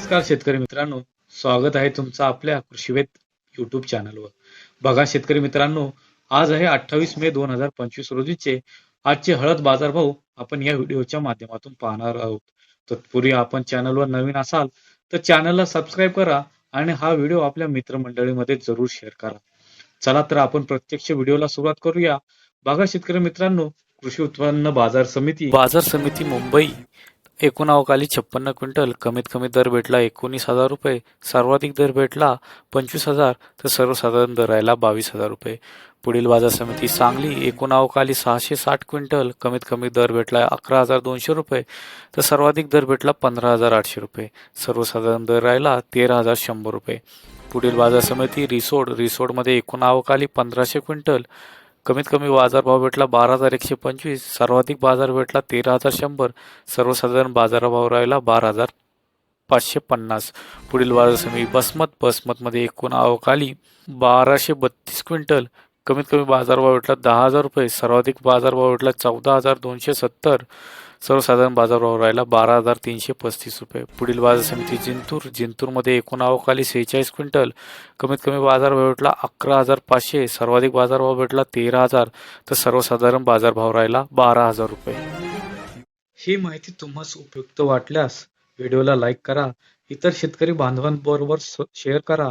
नमस्कार शेतकरी मित्रांनो. स्वागत आहे तुमचं आपल्या कृषीवेद युट्यूब चॅनलवर बघा शेतकरी मित्रांनो आज आहे अठ्ठावीस मे दोन हजार पंचवीस रोजीचे. आजचे हळद बाजार भाव आपण या व्हिडिओच्या माध्यमातून पाहणार आहोत. तत्पूर्वी आपण चॅनलवर नवीन असाल तर चॅनलला सबस्क्राईब करा आणि हा व्हिडिओ आपल्या मित्रमंडळीमध्ये जरूर शेअर करा. चला तर आपण प्रत्यक्ष व्हिडिओला सुरुवात करूया. बघा शेतकरी मित्रांनो कृषी उत्पन्न बाजार समिती. बाजार समिती मुंबई. एकूण अवकाली छप्पन्न क्विंटल. कमीत कमी दर भेटला एकोणीस हजार रुपये. सर्वाधिक दर भेटला पंचवीस हजार. तर सर्वसाधारण दर राहिला बावीस हजार रुपये. पुढील बाजार समिती सांगली. एकूण अवकाली सहाशे साठ क्विंटल. कमीत कमी दर भेटला अकरा हजार दोनशे रुपये. तर सर्वाधिक दर भेटला पंधरा हजार आठशे रुपये. सर्वसाधारण दर राहिला तेरा हजार शंभर रुपये. पुढील बाजार समिती रिसोड. रिसोडमध्ये एकूण अवकाली पंधराशे क्विंटल. कमीत कमी बाजारभाव भेटला बारा हजार एकशे पंचवीस सर्वाधिक बाजार भेटला तेरा हजार शंभर सर्वसाधारण बाजारभाव राहिला बारा हजार पाचशे पन्नास. पुढील बाजार समिती बसमत बसमतमध्ये एकूण अवकाली बाराशे बत्तीस क्विंटल कमीत कमी बाजारभाव भेटला दहा हजार रुपये. सर्वाधिक बाजारभाव भेटला चौदा हजार दोनशे सत्तर. सर्वसाधारण बाजारभाव राहिला बारा हजार तीनशे पस्तीस रुपये. पुढील बाजार समिती जिंतूर. जिंतूरमध्ये एकूण आवकाली सेहेचाळीस क्विंटल. कमीत कमी बाजारभाव भेटला अकरा हजार पाचशे. सर्वाधिक बाजारभाव भेटला तेरा हजार. तर सर्वसाधारण बाजारभाव राहिला बारा हजार रुपये. ही माहिती तुम्हाला उपयुक्त वाटल्यास व्हिडिओला लाईक करा. इतर शेतकरी बांधवांबरोबर स- शेअर करा.